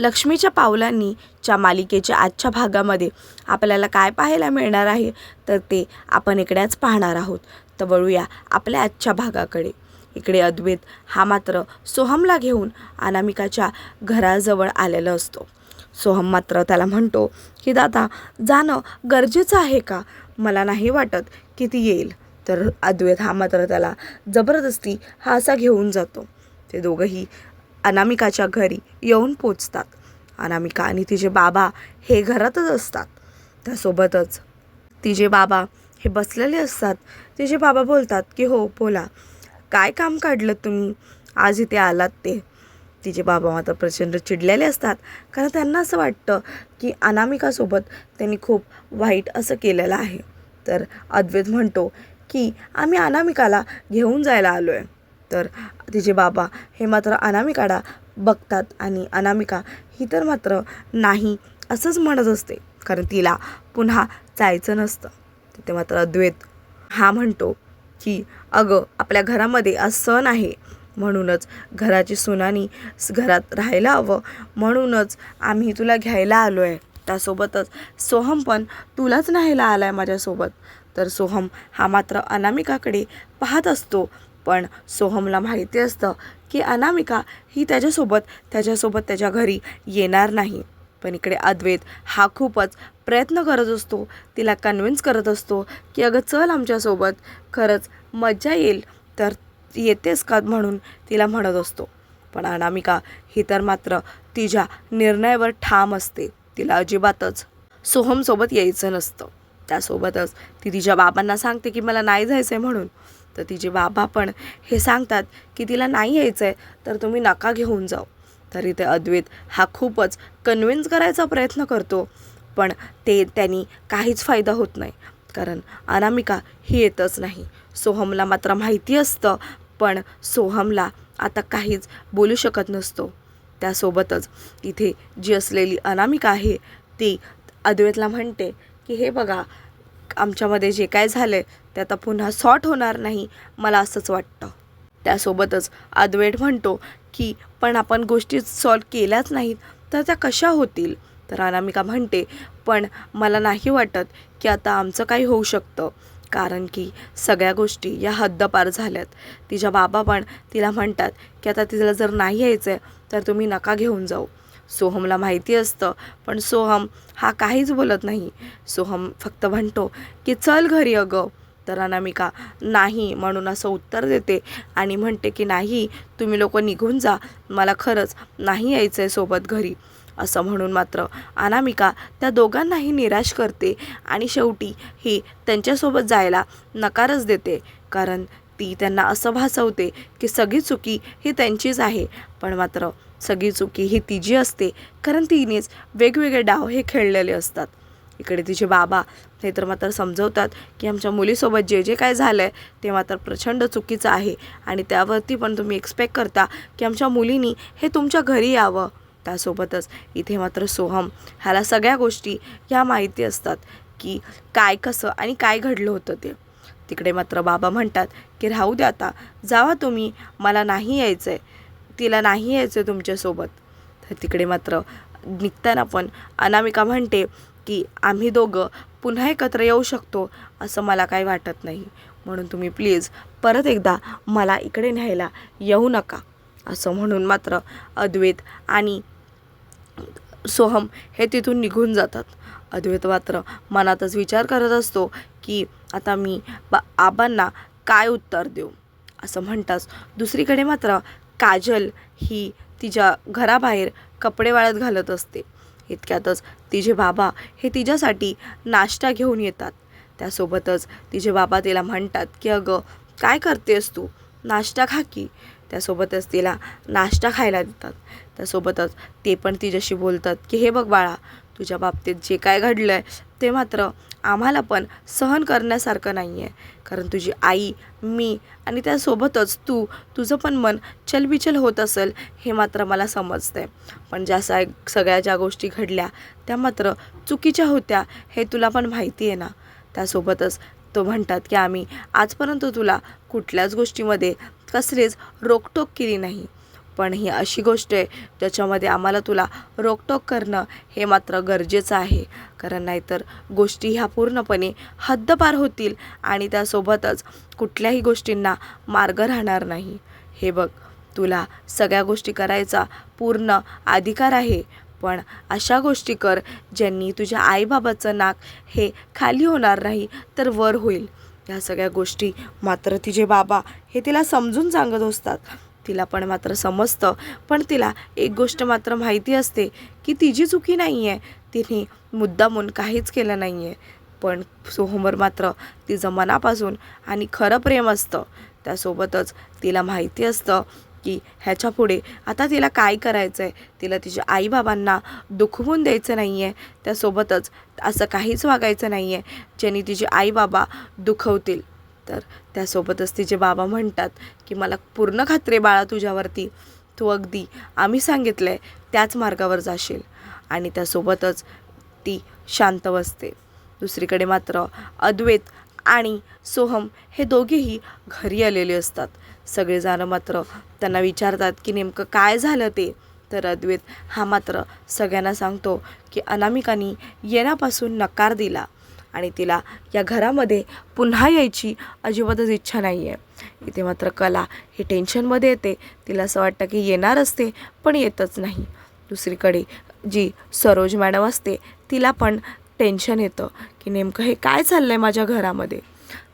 लक्ष्मीच्या पावलांनी च्या मालिकेच्या आजच्या भागामध्ये आपल्याला काय पाहायला मिळणार आहे? तर ते आपण इकडेच पाहणार आहोत. तर वळूया आपल्या आजच्या भागाकडे. इकडे अद्वैत हा मात्र सोहमला घेऊन अनामिकाच्या घराजवळ आलेला असतो. सोहम मात्र त्याला म्हणतो की दादा जाणं गरजेचं आहे का? मला नाही वाटत की ती येईल. तर अद्वैत हा मात्र त्याला जबरदस्ती हा असा घेऊन जातो. ते दोघंही अनामिकाच्या घरी येऊन पोचतात. अनामिका आणि तिचे बाबा हे घरातच असतात. त्यासोबतच तिचे बाबा हे बसलेले असतात. तिचे बाबा बोलतात की हो बोला. काय काम काढलं तुम्ही? आज इथे आलात ते. तिचे बाबा मात्र प्रचंड चिडलेले असतात. कारण त्यांना असं वाटतं की अनामिकासोबत त्यांनी खूप वाईट असं केलेलं आहे. तर अद्वैत म्हणतो की आम्ही अनामिकाला घेऊन जायला आलो आहे तर तिचे बाबा हे मात्र अनामिकाला बघतात आणि अनामिका ही तर मात्र नाही असंच म्हणत असते कारण तिला पुन्हा जायचं नसतं. तिथे मात्र अद्वैत हा म्हणतो की अगं आपल्या घरामध्ये आज सण आहे. म्हणूनच घराची सुनानी घरात राहायला हवं. म्हणूनच आम्ही तुला घ्यायला आलो आहे त्यासोबतच सोहम पण तुलाच न्यायला आला आहे माझ्यासोबत. तर सोहम हा मात्र अनामिकाकडे पाहत असतो. पण सोहमला माहिती असतं की अनामिका ही त्याच्यासोबत त्याच्यासोबत त्याच्या घरी येणार नाही. पण इकडे अद्वैत हा खूपच प्रयत्न करत असतो. तिला कन्व्हिन्स करत असतो की अगं चल आमच्यासोबत. खरंच मज्जा येईल. तर येतेस का? म्हणून तिला म्हणत असतो. पण अनामिका ही तर मात्र तिच्या निर्णयावर ठाम असते. तिला अजिबातच सोहमसोबत यायचं नसतं. त्यासोबतच ती तिच्या बाबांना सांगते की मला नाही जायचं आहे म्हणून. तर तिचे बाबा पण हे सांगतात की तिला नाही यायचं आहे तर तुम्ही नका घेऊन जाऊ. तर इथे अद्वैत हा खूपच कन्व्हिन्स करायचा प्रयत्न करतो. पण ते त्यांनी काहीच फायदा होत नाही कारण अनामिका ही येतच नाही. सोहमला मात्र माहिती असतं पण सोहमला आता काहीच बोलू शकत नसतो. त्यासोबतच इथे जी असलेली अनामिका आहे ती अद्वैतला म्हणते की हे बघा आमच्यामध्ये जे काय झालं आहे ते आता पुन्हा सॉर्ट होणार नाही मला असंच वाटतं. त्यासोबतच अद्वैत म्हणतो की पण आपण गोष्टी सॉल्व केल्याच नाहीत तर त्या कशा होतील? तर अनामिका म्हणते पण मला नाही वाटत की आता आमचं काही होऊ शकतं कारण की सगळ्या गोष्टी या हद्दपार झाल्यात. तिच्या बाबा पण तिला म्हणतात की आता तिला जर नाही यायचं आहे तर तुम्ही नका घेऊन जाऊ. सोहमला माहिती असतं. पण सोहम हा काहीच बोलत नाही. सोहम फक्त म्हणतो की चल घरी अगं. तर अनामिका नाही म्हणून असं उत्तर देते आणि म्हणते की नाही तुम्ही लोक निघून जा. मला खरंच नाही यायचं आहे सोबत घरी. असं म्हणून मात्र अनामिका त्या दोघांनाही निराश करते आणि शेवटी ही त्यांच्यासोबत जायला नकारच देते. कारण ती त्यांना असं भासवते की सगळी चुकी ही त्यांचीच आहे. पण मात्र सगळी चुकी ही तिची असते. कारण तिनेच वेगवेगळे डाव हे खेळलेले असतात. इकडे तिचे बाबा हे तर मात्र समजवतात की आमच्या मुलीसोबत जे जे काय झालं आहे ते मात्र प्रचंड चुकीचं आहे. आणि त्यावरती पण तुम्ही एक्सपेक्ट करता की आमच्या मुलीनी हे तुमच्या घरी यावं. त्यासोबतच इथे मात्र सोहम ह्याला सगळ्या गोष्टी ह्या माहिती असतात की काय कसं आणि काय घडलं होतं ते. तिकडे मात्र बाबा म्हणतात की राहू द्या आता. जावा तुम्ही. मला नाही यायचं आहे तिला नाही यायचं तुमच्यासोबत. तर तिकडे मात्र निघताना पण अनामिका म्हणते की आम्ही दोघं पुन्हा एकत्र येऊ शकतो असं मला काही वाटत नाही. म्हणून तुम्ही प्लीज परत एकदा मला इकडे न्यायला येऊ नका. असं म्हणून मात्र अद्वैत आणि सोहम हे तिथून निघून जातात. अद्वैत मात्र मनातच विचार करत असतो की आता मी बा आबांना काय उत्तर देऊ? असं म्हणताच दुसरीकडे मात्र काजल ही तिच्या घराबाहेर कपडे वाळत घालत असते. इतक्यातच तिचे बाबा हे तिच्यासाठी नाश्ता घेऊन येतात. त्यासोबतच तिचे बाबा तिला म्हणतात की अगं काय करतेस तू? नाश्ता खा की. त्यासोबतच तिला नाश्ता खायला देतात. त्यासोबतच ते पण तिच्याशी बोलतात की हे बघ बाळा तुझ्या बाबतीत जे काय घडलं आहे ते मात्र आम्हाला पण सहन करण्यासारखं नाही आहे कारण तुझी आई मी आणि त्यासोबतच तू तुझं पण मन चलबिचल होत असेल हे मात्र मला समजतं आहे पण ज्या सा सगळ्या ज्या गोष्टी घडल्या त्या मात्र चुकीच्या होत्या हे तुला पण माहिती आहे ना. त्यासोबतच तो म्हणतात की आम्ही आजपर्यंत तुला कुठल्याच गोष्टीमध्ये कसलीच रोकटोक केली नाही. पण ही अशी गोष्ट आहे ज्याच्यामध्ये आम्हाला तुला रोकटोक करणं हे मात्र गरजेचं आहे. कारण नाहीतर गोष्टी ह्या पूर्णपणे हद्दपार होतील आणि त्यासोबतच कुठल्याही गोष्टींना मार्ग राहणार नाही. हे बघ तुला सगळ्या गोष्टी करायचा पूर्ण अधिकार आहे पण अशा गोष्टी कर ज्यांनी तुझ्या आईबाबाचं नाक हे खाली होणार नाही तर वर होईल. या सगळ्या गोष्टी मात्र तिचे बाबा हे तिला समजून सांगत असतात. तिला पण मात्र समजतं. पण तिला एक गोष्ट मात्र माहिती असते की तिची चुकी नाही आहे तिने मुद्दामून काहीच केलं नाही आहे पण सोहमवर मात्र तिचं मनापासून आणि खरं प्रेम असतं. त्यासोबतच तिला माहिती असतं की ह्याच्या पुढे आता तिला काय करायचं आहे तिला तिच्या आईबाबांना दुखवून द्यायचं नाही आहे त्यासोबतच असं काहीच वागायचं नाही आहे ज्यांनी तिचे आईबाबा दुखवतील. तर त्यासोबतच तिचे बाबा म्हणतात की मला पूर्ण खात्री आहे बाळा तुझ्यावरती. तू अगदी आम्ही सांगितलं आहे त्याच मार्गावर जाशील. आणि त्यासोबतच ती शांत बसते. दुसरीकडे मात्र अद्वैत आणि सोहम हे दोघेही घरी आलेले असतात. सगळेजणं मात्र त्यांना विचारतात की नेमकं काय झालं ते? तर अद्वैत हा मात्र सगळ्यांना सांगतो की अनामिकानी येण्यापासून नकार दिला. आणि तिला या घरामध्ये पुन्हा यायची अजिबातच इच्छा नाही आहे इथे मात्र कला ही टेन्शनमध्ये येते. तिला असं वाटतं की येणार असते पण येतच नाही. दुसरीकडे जी सरोज मॅडम असते तिला पण टेन्शन येतं की नेमकं हे काय चाललं आहे माझ्या घरामध्ये?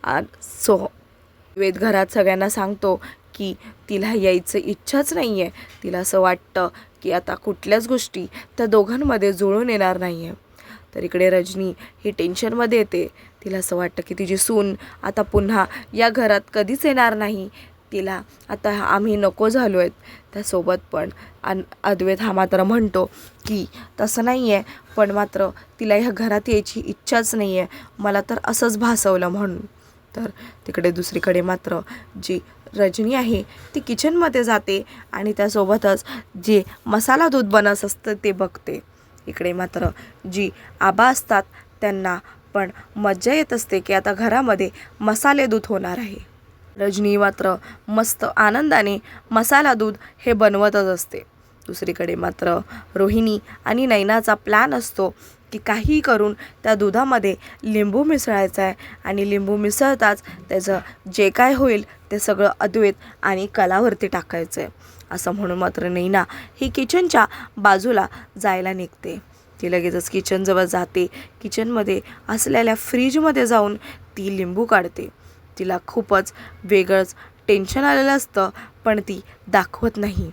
आ- सो वेद घरात सगळ्यांना सांगतो की तिला यायचं इच्छाच नाही आहे तिला असं वाटतं की आता कुठल्याच गोष्टी त्या दोघांमध्ये जुळून येणार नाही आहे तर इकडे रजनी ही टेन्शनमध्ये येते. तिला असं वाटतं की तिची सून आता पुन्हा या घरात कधीच येणार नाही. तिला आता आम्ही नको झालो आहेत त्यासोबत पण. अन अद्वैत हा मात्र म्हणतो की तसं नाही आहे पण मात्र तिला ह्या घरात यायची इच्छाच नाही आहे मला तर असंच भासवलं म्हणून. तर तिकडे दुसरीकडे मात्र जी रजनी आहे ती किचनमध्ये जाते आणि त्यासोबतच जे मसाला दूध बनत असतं ते बघते. इकडे मात्र जी आबा असतात त्यांना पण मज्जा येत असते की आता घरामध्ये मसाले दूध होणार आहे. रजनी मात्र मस्त आनंदाने मसाला दूध हे बनवतच असते. दुसरीकडे मात्र रोहिणी आणि नैनाचा प्लॅन असतो की काही करून त्या दुधामध्ये लिंबू मिसळायचा आहे आणि लिंबू मिसळताच त्याचं जे काय होईल ते सगळं अद्वैत आणि कलावरती टाकायचं आहे असं म्हणून मात्र नैना ही किचनच्या बाजूला जायला निघते. ती लगेचच किचनजवळ जाते. किचनमध्ये असलेल्या फ्रीजमध्ये जाऊन ती लिंबू काढते. तिला खूपच वेगळंच टेन्शन आलेलं असतं पण ती दाखवत नाही.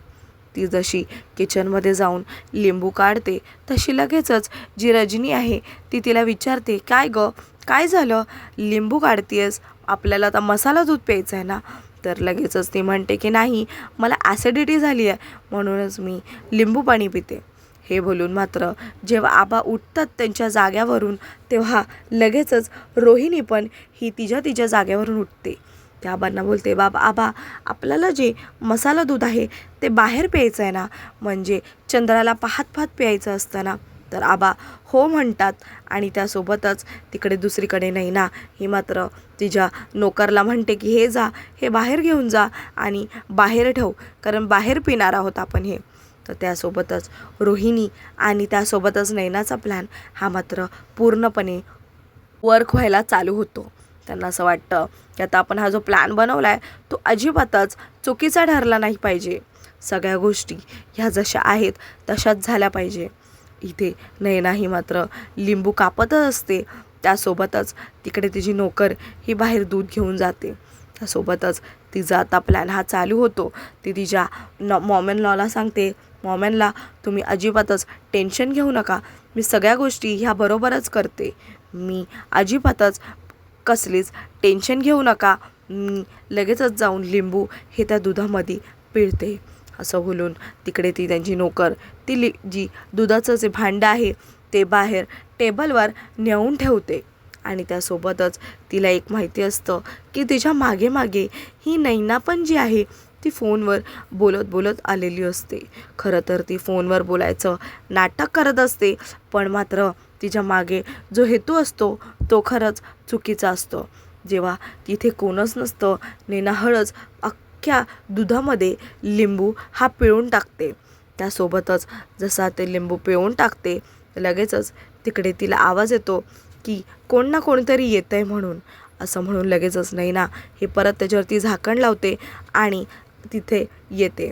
ती जशी किचनमध्ये जाऊन लिंबू काढते तशी लगेचच जी रजनी आहे ती तिला विचारते काय गं? काय झालं? लिंबू काढतीयस? आपल्याला आता मसाला दूध प्यायचं आहे ना? तर लगेचच ती म्हणते की नाही मला ॲसिडिटी झाली आहे. म्हणूनच मी लिंबू पाणी पिते. हे बोलून मात्र जेव्हा आबा उठतात त्यांच्या जाग्यावरून तेव्हा लगेचच रोहिणी पण ही तिच्या तिच्या जाग्यावरून उठते. त्या आबांना बोलते बाबा आबा आपल्याला जे मसाला दूध आहे ते बाहेर प्यायचं आहे ना? म्हणजे चंद्राला पाहत पाहत प्यायचं असतं ना? तर आबा हो म्हणतात आणि त्यासोबतच तिकडे दुसरीकडे नैना ही मात्र तिच्या नोकरला म्हणते की हे जा हे बाहेर घेऊन जा आणि बाहेर ठेव कारण बाहेर पिणार आहोत आपण हे. तर त्यासोबतच रोहिणी आणि त्यासोबतच नैनाचा प्लॅन हा मात्र पूर्णपणे वर्क व्हायला चालू होतो. त्यांना असं वाटतं की आता आपण हा जो प्लॅन बनवला आहे तो अजिबातच चुकीचा ठरला नाही पाहिजे. सगळ्या गोष्टी ह्या जशा आहेत तशाच झाल्या पाहिजे. इथे नयनाही मात्र लिंबू कापतच असते. त्यासोबतच तिकडे तिची नोकर ही बाहेर दूध घेऊन जाते. त्यासोबतच तिचा आता प्लॅन हा चालू होतो. ती तिच्या न मॉमेन लॉला सांगते मॉमेनला तुम्ही अजिबातच टेन्शन घेऊ नका. मी सगळ्या गोष्टी ह्या बरोबरच करते. मी अजिबातच कसलीच टेन्शन घेऊ नका. मी लगेचच जाऊन लिंबू हे त्या दुधामध्ये पिळते. असं बोलून तिकडे ती त्यांची नोकर ती लि जी दुधाचं जे भांडं आहे ते बाहेर टेबलवर नेऊन ठेवते. आणि त्यासोबतच तिला एक माहिती असतं की तिच्यामागे मागे ही नैना पण जी आहे ती फोनवर बोलत बोलत आलेली असते. खरं तर ती फोनवर बोलायचं नाटक करत असते पण मात्र तिच्यामागे जो हेतू असतो तो खरंच चुकीचा असतो. जेव्हा तिथे कोणच नसतं नेना हळच अख्ख्या दुधामध्ये लिंबू हा पिळून टाकते. त्यासोबतच जसा ते लिंबू पिळून टाकते लगेचच तिकडे तिला आवाज येतो की कोण ना कोणतरी येतं आहे म्हणून. असं म्हणून लगेचच नाही ना हे परत त्याच्यावरती झाकण लावते आणि तिथे येते.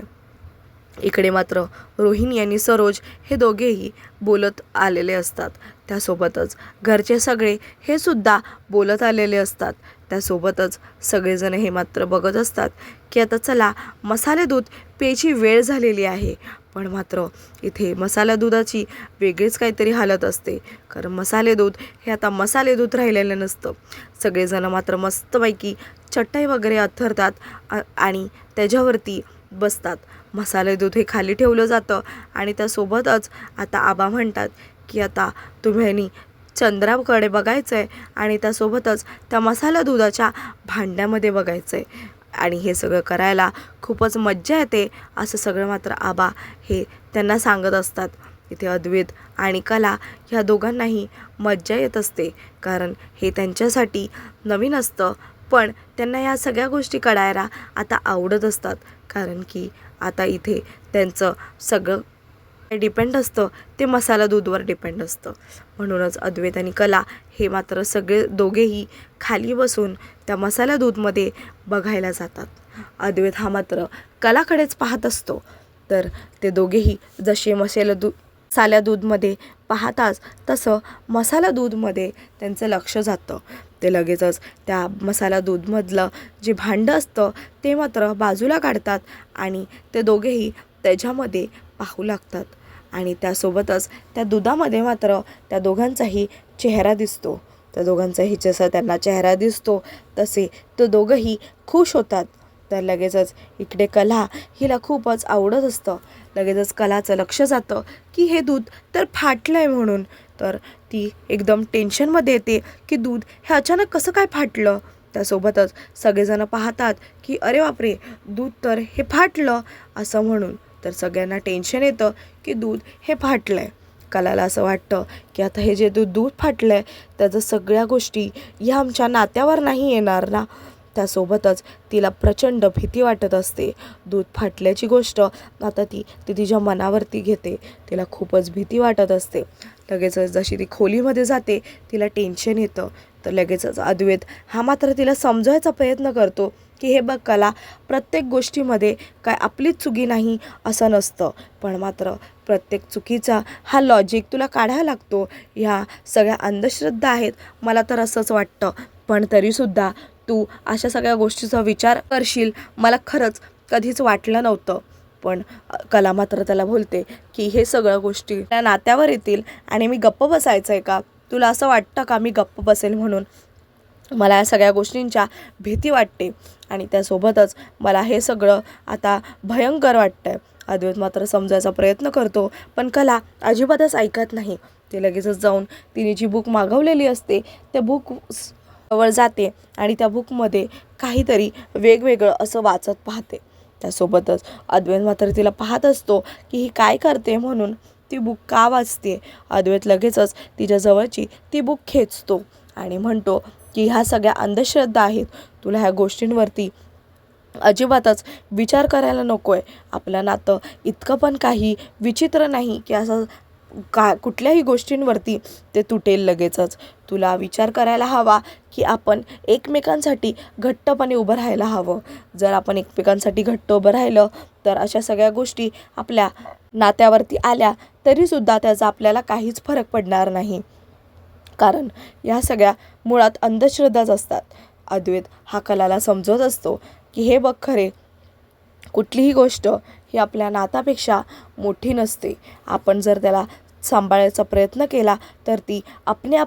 इकडे मात्र रोहिणी आणि सरोज हे दोघेही बोलत आलेले असतात. त्यासोबतच घरचे सगळे हे सुद्धा बोलत आलेले असतात. त्यासोबतच सगळेजण हे मात्र बघत असतात की आता चला मसाले दूध प्यायची वेळ झालेली आहे. पण मात्र इथे मसाला दुधाची वेगळीच काहीतरी हालत असते. कारण मसाले दूध हे आता मसाले दूध राहिलेलं नसतं. सगळेजण मात्र मस्तपैकी चटई वगैरे अथरतात आणि त्याच्यावरती बसतात. मसाले दूध हे खाली ठेवलं जातं आणि त्यासोबतच आता आबा म्हणतात की आता तुम्ही चंद्राकडे बघायचं आहे आणि त्यासोबतच त्या मसाला दुधाच्या भांड्यामध्ये बघायचं आहे आणि हे सगळं करायला खूपच मज्जा येते असं सगळं मात्र आबा हे त्यांना सांगत असतात. इथे अद्वैत आणि कला ह्या दोघांनाही मज्जा येत असते कारण हे त्यांच्यासाठी नवीन असतं. पण त्यांना ह्या सगळ्या गोष्टी करायला आता आवडत असतात कारण की आता इथे त्यांचं सगळं डिपेंड असतं ते मसाला दूधवर डिपेंड असतं. म्हणूनच अद्वैत आणि कला हे मात्र सगळे दोघेही खाली बसून त्या मसाला दूधमध्ये बघायला जातात. अद्वैत हा मात्र कलाकडेच पाहत असतो. तर ते दोघेही जसे मसाला दूध साल्या दूधमध्ये पाहताच तसं मसाला दूधमध्ये त्यांचं लक्ष जातं. ते लगेचच त्या मसाला दूधमधलं जे भांडं असतं ते मात्र बाजूला काढतात आणि ते दोघेही त्याच्यामध्ये पाहू लागतात. आणि त्यासोबतच त्या दुधामध्ये मात्र त्या दोघांचाही चेहरा दिसतो. त्या दोघांचाही जसा त्यांना चेहरा दिसतो. तसे तो दोघंही खुश होतात. तर लगेचच इकडे कला हिला खूपच आवडत असतं. लगेचच कलाचं लक्ष जातं की हे दूध तर फाटलं आहे म्हणून. तर ती एकदम टेन्शनमध्ये येते की दूध हे अचानक कसं काय फाटलं? त्यासोबतच सगळेजणं पाहतात की अरे बापरे दूध तर हे फाटलं असं म्हणून. तर सगळ्यांना टेन्शन येतं की दूध हे फाटलं आहे कलाला असं वाटतं की आता हे जे दूध दूध फाटलं आहे त्याचं सगळ्या गोष्टी ह्या आमच्या नात्यावर नाही येणार ना. त्यासोबतच तिला प्रचंड भीती वाटत असते. दूध फाटल्याची गोष्ट आता ती ती तिच्या मनावरती घेते. तिला खूपच भीती वाटत असते. लगेचच जशी ती खोलीमध्ये जाते तिला टेन्शन येतं. तर लगेचच अद्वैत हा मात्र तिला समजवायचा प्रयत्न करतो की हे बघ कला प्रत्येक गोष्टीमध्ये काय आपलीच चुकी नाही असं नसतं. पण मात्र प्रत्येक चुकीचा हा लॉजिक तुला काढायला लागतो. ह्या सगळ्या अंधश्रद्धा आहेत. मला तर असंच वाटतं. पण तरीसुद्धा तू अशा सगळ्या गोष्टीचा विचार करशील मला खरंच कधीच वाटलं नव्हतं. पण कला मात्र त्याला बोलते की हे सगळं गोष्टी त्या नात्यावर येतील आणि मी गप्प बसायचं आहे का? तुला असं वाटतं का मी गप्प बसेल म्हणून? मला या सगळ्या गोष्टींच्या भीती वाटते आणि त्यासोबतच मला हे सगळं आता भयंकर वाटतं आहे अद्वैत मात्र समजायचा प्रयत्न करतो पण कला अजिबातच ऐकत नाही. ते लगेचच जाऊन तिने जी बुक मागवलेली असते त्या बुक जवळ जाते आणि त्या बुकमध्ये काहीतरी वेगवेगळं असं वाचत पाहते. त्यासोबतच अद्वैत मात्र तिला पाहत असतो की ही काय करते म्हणून ती बुक का वाचते. अद्वैत लगेचच तिच्या जवळची ती बुक खेचतो आणि म्हणतो की ह्या सगळ्या अंधश्रद्धा आहेत. तुला ह्या गोष्टींवरती अजिबातच विचार करायला नको आहे आपलं नातं इतकं पण काही विचित्र नाही की असं का कुठल्याही गोष्टींवरती ते तुटेल लगेचच. तुला विचार करायला हवा की आपण एकमेकांसाठी घट्टपणे उभं राहायला हवं. जर आपण एकमेकांसाठी घट्ट उभं राहिलं तर अशा सगळ्या गोष्टी आपल्या नात्यावरती आल्या तरीसुद्धा त्याचा आपल्याला काहीच फरक पडणार नाही. कारण या सगळ्या मुळात अंधश्रद्धाच असतात. अद्वैत हा कलाला समजवत असतो की हे बघ खरे कुठलीही गोष्ट ही आपल्या नातापेक्षा मोठी नसते. आपण जर त्याला सांभाळायचा प्रयत्न केला तर ती आपणे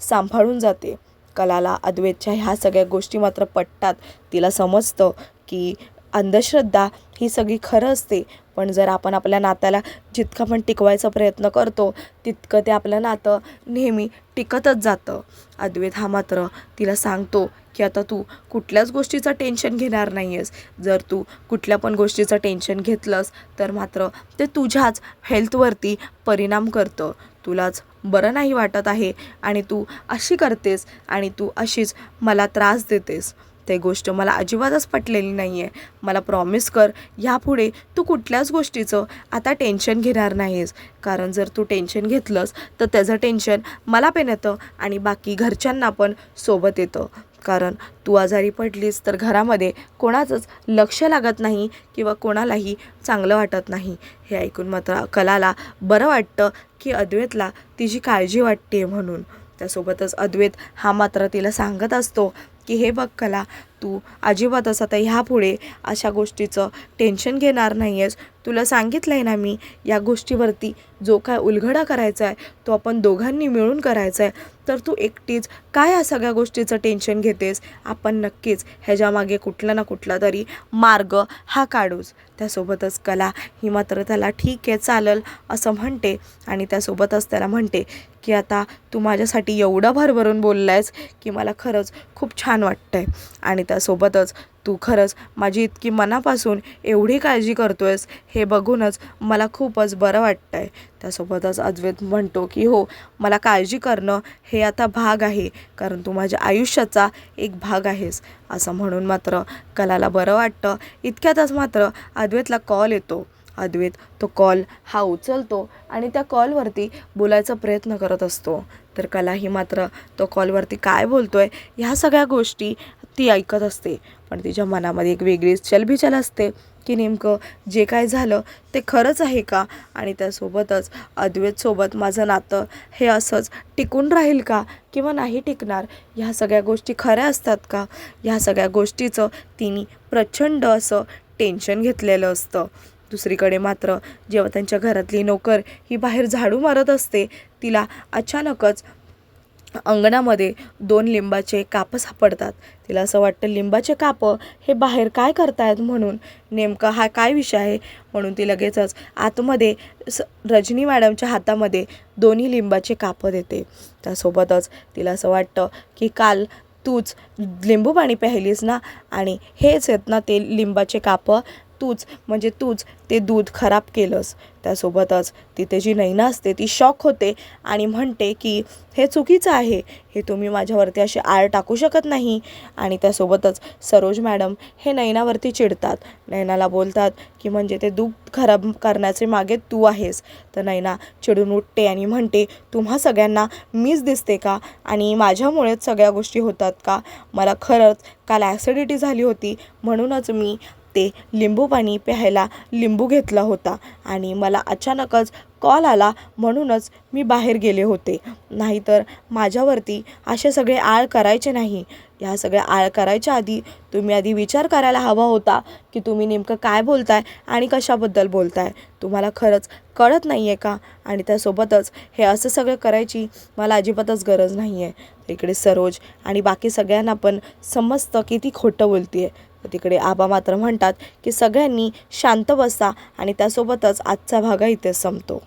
सांभाळून जाते. कलाला अद्वैतच्या ह्या सगळ्या गोष्टी मात्र पटतात. तिला समजतं की अंधश्रद्धा ही सगळी खरं असते. पण जर आपण आपल्या नात्याला जितकं पण टिकवायचा प्रयत्न करतो तितकं ते आपलं नातं नेहमी टिकतच जातं. अद्वैत हा मात्र तिला सांगतो की आता तू कुठल्याच गोष्टीचं टेन्शन घेणार नाही आहेस जर तू कुठल्या पण गोष्टीचं टेन्शन घेतलंस तर मात्र ते तुझ्याच हेल्थवरती परिणाम करतं. तुलाच बरं नाही वाटत आहे आणि तू अशी करतेस आणि तू अशीच मला त्रास देतेस. ते गोष्ट मला अजिबातच पटलेली नाही आहे मला प्रॉमिस कर ह्यापुढे तू कुठल्याच गोष्टीचं आता टेन्शन घेणार नाहीस. कारण जर तू टेन्शन घेतलंस तर त्याचं टेन्शन मला पण येतं आणि बाकी घरच्यांना पण सोबत येतं. कारण तू आजारी पडलीस तर घरामध्ये कोणाचंच लक्ष लागत नाही किंवा कोणालाही चांगलं वाटत नाही. हे ऐकून मात्र कलाला बरं वाटतं की अद्वैतला तिची काळजी वाटते म्हणून. त्यासोबतच अद्वैत हा मात्र तिला सांगत असतो की हे बघ कला तू अजिबातच आता ह्यापुढे अशा गोष्टीचं टेन्शन घेणार नाही आहेस तुला सांगितलं आहे ना मी या गोष्टीवरती जो काय उलगडा करायचा आहे तो आपण दोघांनी मिळून करायचा आहे तर तू एकटीच काय या सगळ्या गोष्टीचं टेन्शन घेतेस? आपण नक्कीच ह्याच्यामागे कुठला ना कुठला तरी मार्ग हा काढूच. त्यासोबतच कला ही मात्र त्याला ठीक आहे चालेल असं म्हणते आणि त्यासोबतच त्याला म्हणते की आता तू माझ्यासाठी एवढं भरभरून बोलला आहेस की मला खरंच खूप छान वाटतं आहे आणि त्यासोबतच तू खरंच माझी इतकी मनापासून एवढी काळजी करतो आहेस हे बघूनच मला खूपच बरं वाटतं आहे त्यासोबतच अद्वैत म्हणतो की हो मला काळजी करणं हे आता भाग आहे कारण तू माझ्या आयुष्याचा एक भाग आहेस. असं म्हणून मात्र कलाला बरं वाटतं. इतक्यातच मात्र अद्वैतला कॉल येतो. अद्वैत. तो कॉल हा उचलतो आणि त्या कॉलवरती बोलायचा प्रयत्न करत असतो. तर कलाही मात्र तो कॉलवरती काय बोलतो आहे ह्या सगळ्या गोष्टी ती ऐकत असते. पण तिच्या मनामध्ये एक वेगळीच चलबिचल असते की नेमकं जे काय झालं ते खरंच आहे का? आणि त्यासोबतच अद्वैतसोबत माझं नातं हे असंच टिकून राहील का किंवा नाही टिकणार? ह्या सगळ्या गोष्टी खऱ्या असतात का? ह्या सगळ्या गोष्टीचं तिने प्रचंड असं टेन्शन घेतलेलं असतं. दुसरीकडे मात्र जेव्हा त्यांच्या घरातली नोकर ही बाहेर झाडू मारत असते तिला अचानकच अंगणामध्ये दोन लिंबाचे कापं सापडतात. तिला असं वाटतं लिंबाचे कापं? हे बाहेर काय करतायत म्हणून? नेमका हा काय विषय आहे? म्हणून ती लगेचच आतमध्ये स रजनी मॅडमच्या हातामध्ये दोन्ही लिंबाचे कापं देते. त्यासोबतच तिला असं वाटतं की काल तूच लिंबू पाणी प्यायलीस ना? आणि हेच आहेत ना ते लिंबाचे कापं? तूच म्हणजे तूच ते दूध खराब केलंस. त्यासोबतच तिथे जी नैना असते ती शॉक होते आणि म्हणते की हे चुकीचं आहे. हे तुम्ही माझ्यावरती असे आळ टाकू शकत नाही. आणि त्यासोबतच सरोज मॅडम हे नैनावरती चिडतात. नैनाला बोलतात की म्हणजे ते दूध खराब करण्याचे मागे तू आहेस. तर नैना चिडून उठते आणि म्हणते तुम्हा सगळ्यांना मीच दिसते का? आणि माझ्यामुळेच सगळ्या गोष्टी होतात का? मला खरंच काल ॲसिडिटी झाली होती. म्हणूनच मी ते लिंबू पाणी प्यायला लिंबू घेतला होता आणि मला अचानकच कॉल आला म्हणूनच मी बाहेर गेले होते. नाहीतर माझ्यावरती असे सगळे आळ करायचे नाही. ह्या सगळ्या आळ करायच्या आधी तुम्ही आधी विचार करायला हवा होता की तुम्ही नेमकं काय बोलताय आणि कशाबद्दल बोलताय. तुम्हाला खरंच कळत नाही आहे का? आणि त्यासोबतच हे असं सगळं करायची मला अजिबातच गरज नाही आहे इकडे सरोज आणि बाकी सगळ्यांना पण समजतं की ती खोटं बोलती आहे तिकडे आबा मात्र म्हणतात की सगळ्यांनी शांत बसा आणि त्यासोबतच आजचा भागा इथे संपतो.